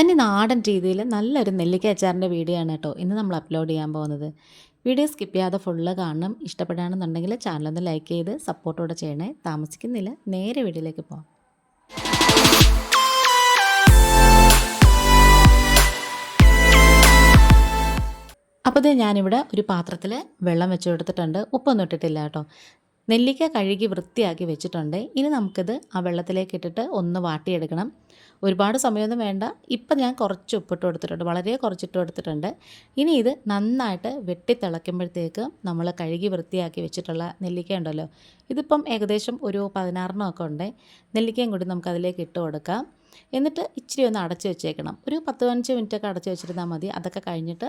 തനി നാടൻ രീതിയിൽ നല്ലൊരു നെല്ലിക്ക അച്ചാറിന്റെ വീഡിയോ ആണ് കേട്ടോ ഇന്ന് നമ്മൾ അപ്ലോഡ് ചെയ്യാൻ പോകുന്നത്. വീഡിയോ സ്കിപ്പ് ചെയ്യാതെ ഫുള്ള് കാണണം ഇഷ്ടപ്പെടുകയാണെന്നുണ്ടെങ്കിൽ ചാനലൊന്ന് ലൈക്ക് ചെയ്ത് സപ്പോർട്ടോടെ ചെയ്യണേ. താമസിക്കുന്നില്ല നേരെ വീഡിയോയിലേക്ക് പോകാം അപ്പോൾ ഇത് ഞാനിവിടെ ഒരു പാത്രത്തിൽ വെള്ളം വെച്ച് കൊടുത്തിട്ടുണ്ട്. ഉപ്പൊന്നും ഇട്ടിട്ടില്ല കേട്ടോ. നെല്ലിക്ക കഴുകി വൃത്തിയാക്കി വെച്ചിട്ടുണ്ട്. ഇനി നമുക്കിത് ആ വെള്ളത്തിലേക്ക് ഇട്ടിട്ട് ഒന്ന് വാട്ടിയെടുക്കണം. ഒരുപാട് സമയമൊന്നും വേണ്ട. ഇപ്പം ഞാൻ കുറച്ച് ഉപ്പിട്ട് കൊടുത്തിട്ടുണ്ട്. വളരെ കുറച്ചിട്ട് കൊടുത്തിട്ടുണ്ട്. ഇനി ഇത് നന്നായിട്ട് വെട്ടി തിളയ്ക്കുമ്പോഴത്തേക്ക് നമ്മൾ കഴുകി വൃത്തിയാക്കി വെച്ചിട്ടുള്ള നെല്ലിക്ക ഉണ്ടല്ലോ. ഇതിപ്പം ഏകദേശം ഒരു പതിനാറിനൊക്കെ ഉണ്ട്. നെല്ലിക്കയും കൂടി നമുക്ക് അതിലേക്ക് ഇട്ട് കൊടുക്കാം. എന്നിട്ട് ഇച്ചിരി ഒന്ന് അടച്ചു വെച്ചേക്കണം. ഒരു പത്ത് പതിനഞ്ച് മിനിറ്റൊക്കെ അടച്ചു വെച്ചിരുന്നാൽ മതി. അതൊക്കെ കഴിഞ്ഞിട്ട്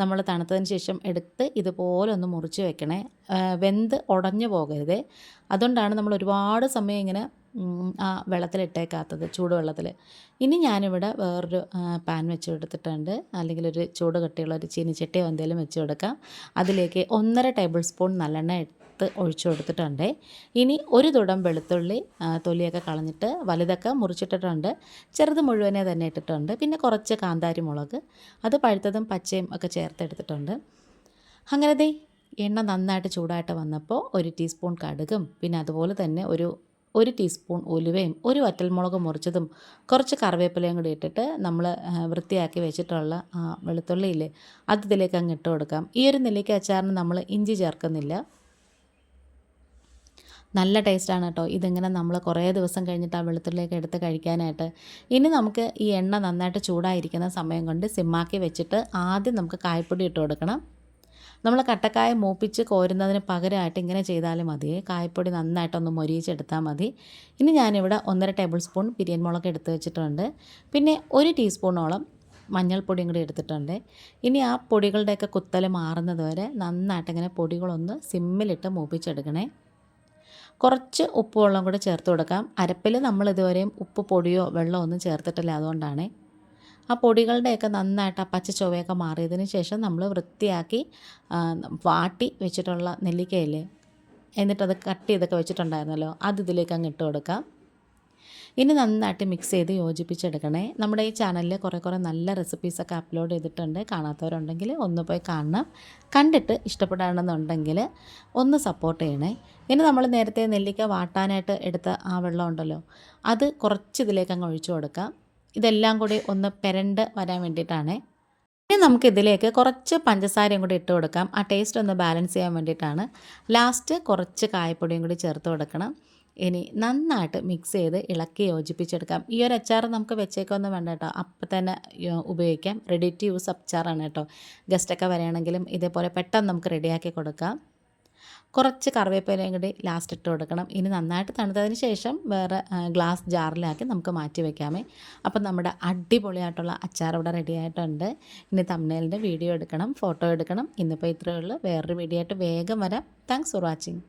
നമ്മൾ തണുത്തതിന് ശേഷം എടുത്ത് ഇതുപോലെ ഒന്ന് മുറിച്ച് വെക്കണേ. വെന്ത് ഉടഞ്ഞു പോകരുത്. അതുകൊണ്ടാണ് നമ്മൾ ഒരുപാട് സമയം ഇങ്ങനെ ആ വെള്ളത്തിലിട്ടേക്കാത്തത് ചൂടുവെള്ളത്തിൽ ഇനി ഞാനിവിടെ വേറൊരു പാൻ വെച്ച് കൊടുത്തിട്ടുണ്ട് അല്ലെങ്കിൽ ഒരു ചൂട് കട്ടിയുള്ള ഒരു ചീനിച്ചട്ടിയോ എന്തെങ്കിലും വെച്ച് കൊടുക്കാം അതിലേക്ക് ഒന്നര ടേബിൾ സ്പൂൺ നല്ലെണ്ണ എടുത്ത് ഒഴിച്ചു കൊടുത്തിട്ടുണ്ട്. ഇനി ഒരു തുടം വെളുത്തുള്ളി തൊലിയൊക്കെ കളഞ്ഞിട്ട് വലുതൊക്കെ മുറിച്ചിട്ടിട്ടുണ്ട്. ചെറുത് മുഴുവനെ തന്നെ ഇട്ടിട്ടുണ്ട്. പിന്നെ കുറച്ച് കാന്താരി മുളക് അത് പഴുത്തതും പച്ചയും ഒക്കെ ചേർത്തെടുത്തിട്ടുണ്ട്. അങ്ങനെ എണ്ണ നന്നായിട്ട് ചൂടായിട്ട് വന്നപ്പോൾ ഒരു ടീസ്പൂൺ കടുകും പിന്നെ അതുപോലെ തന്നെ ഒരു ഒരു ടീസ്പൂൺ ഉലുവയും ഒരു വറ്റൽമുളക് മുറിച്ചതും കുറച്ച് കറിവേപ്പിലയും കൂടി ഇട്ടിട്ട് നമ്മൾ വൃത്തിയാക്കി വെച്ചിട്ടുള്ള വെളുത്തുള്ളിയില്ലേ അത് ഇതിലേക്ക് അങ്ങ് ഇട്ട് കൊടുക്കാം. ഈ ഒരു നെല്ലിക്ക അച്ചാറിന് നമ്മൾ ഇഞ്ചി ചേർക്കുന്നില്ല. നല്ല ടേസ്റ്റാണ് കേട്ടോ. ഇതിങ്ങനെ നമ്മൾ കുറേ ദിവസം കഴിഞ്ഞിട്ട് ആ വെളുത്തുള്ളിയൊക്കെ എടുത്ത് കഴിക്കാനായിട്ട്. ഇനി നമുക്ക് ഈ എണ്ണ നന്നായിട്ട് ചൂടായിരിക്കുന്ന സമയം കൊണ്ട് സിമ്മാക്കി വെച്ചിട്ട് ആദ്യം നമുക്ക് കായപ്പൊടി ഇട്ട് കൊടുക്കണം. നമ്മൾ കട്ടക്കായ മൂപ്പിച്ച് കോരുന്നതിന് പകരമായിട്ട് ഇങ്ങനെ ചെയ്താലും മതി. കായപ്പൊടി നന്നായിട്ടൊന്ന് മൊരിയിച്ചെടുത്താൽ മതി. ഇനി ഞാനിവിടെ ഒന്നര ടേബിൾ സ്പൂൺ പിരിയൻ മുളക് എടുത്ത് വെച്ചിട്ടുണ്ട്. പിന്നെ ഒരു ടീസ്പൂണോളം മഞ്ഞൾപ്പൊടിയും കൂടി എടുത്തിട്ടുണ്ട്. ഇനി ആ പൊടികളുടെയൊക്കെ കുത്തൽ മാറുന്നത് വരെ നന്നായിട്ട് ഇങ്ങനെ പൊടികളൊന്ന് സിമ്മിലിട്ട് മൂപ്പിച്ചെടുക്കണേ. കുറച്ച് ഉപ്പ് വെള്ളം കൂടെ ചേർത്ത് കൊടുക്കാം. അരപ്പിൽ നമ്മൾ ഇതുവരെയും ഉപ്പ് പൊടിയോ വെള്ളമോ ഒന്നും ചേർത്തിട്ടില്ല. അതുകൊണ്ടാണ്. ആ പൊടികളുടെയൊക്കെ നന്നായിട്ട് ആ പച്ച ചൊവയൊക്കെ മാറിയതിന് ശേഷം നമ്മൾ വൃത്തിയാക്കി വാട്ടി വെച്ചിട്ടുള്ള നെല്ലിക്കയില്ലേ എന്നിട്ടത് കട്ട് ചെയ്തൊക്കെ വെച്ചിട്ടുണ്ടായിരുന്നല്ലോ അത് ഇതിലേക്ക് അങ്ങ് ഇട്ട് കൊടുക്കാം. ഇനി നന്നായിട്ട് മിക്സ് ചെയ്ത് യോജിപ്പിച്ചെടുക്കണേ. നമ്മുടെ ഈ ചാനലിൽ കുറേ കുറേ നല്ല റെസിപ്പീസൊക്കെ അപ്ലോഡ് ചെയ്തിട്ടുണ്ട്. കാണാത്തവരുണ്ടെങ്കിൽ ഒന്ന് പോയി കാണണം. കണ്ടിട്ട് ഇഷ്ടപ്പെടാണെന്നുണ്ടെങ്കിൽ ഒന്ന് സപ്പോർട്ട് ചെയ്യണേ. ഇനി നമ്മൾ നേരത്തെ നെല്ലിക്ക വാട്ടാനായിട്ട് എടുത്ത ആ വെള്ളമുണ്ടല്ലോ അത് കുറച്ച് ഇതിലേക്ക് അങ്ങ് ഒഴിച്ചു കൊടുക്കാം. ഇതെല്ലാം കൂടി ഒന്ന് പെരണ്ട് വരാൻ വേണ്ടിയിട്ടാണേ. ഇനി നമുക്ക് ഇതിലേക്ക് കുറച്ച് പഞ്ചസാരയും കൂടി ഇട്ട് കൊടുക്കാം. ആ ടേസ്റ്റ് ഒന്ന് ബാലൻസ് ചെയ്യാൻ വേണ്ടിയിട്ടാണ്. ലാസ്റ്റ് കുറച്ച് കായപ്പൊടിയും കൂടി ചേർത്ത് കൊടുക്കണം. ഇനി നന്നായിട്ട് മിക്സ് ചെയ്ത് ഇളക്കി യോജിപ്പിച്ചെടുക്കാം. ഈ ഒരു അച്ചാർ നമുക്ക് വെച്ചേക്കൊന്നും വേണ്ട കേട്ടോ. അപ്പം തന്നെ ഉപയോഗിക്കാം. റെഡി ടു യൂസ് അച്ചാറാണ് കേട്ടോ. ഗസ്റ്റൊക്കെ വരികയാണെങ്കിലും ഇതേപോലെ പെട്ടെന്ന് നമുക്ക് റെഡിയാക്കി കൊടുക്കാം. കുറച്ച് കറിവേപ്പിലയും കൂടി ലാസ്റ്റ് ഇട്ട് കൊടുക്കണം. ഇനി നന്നായിട്ട് തണുത്തതിന് ശേഷം വേറെ ഗ്ലാസ് ജാറിലാക്കി നമുക്ക് മാറ്റി വയ്ക്കാമേ അപ്പം നമ്മുടെ അടിപൊളിയായിട്ടുള്ള അച്ചാർ ഇവിടെ റെഡി ആയിട്ടുണ്ട്. ഇനി തമ്മനേലിന്റെ വീഡിയോ എടുക്കണം ഫോട്ടോ എടുക്കണം. ഇന്നിപ്പോൾ ഇത്രയേ ഉള്ളൂ. വേറൊരു വീഡിയോ ആയിട്ട് വേഗം വരാം. Thanks for watching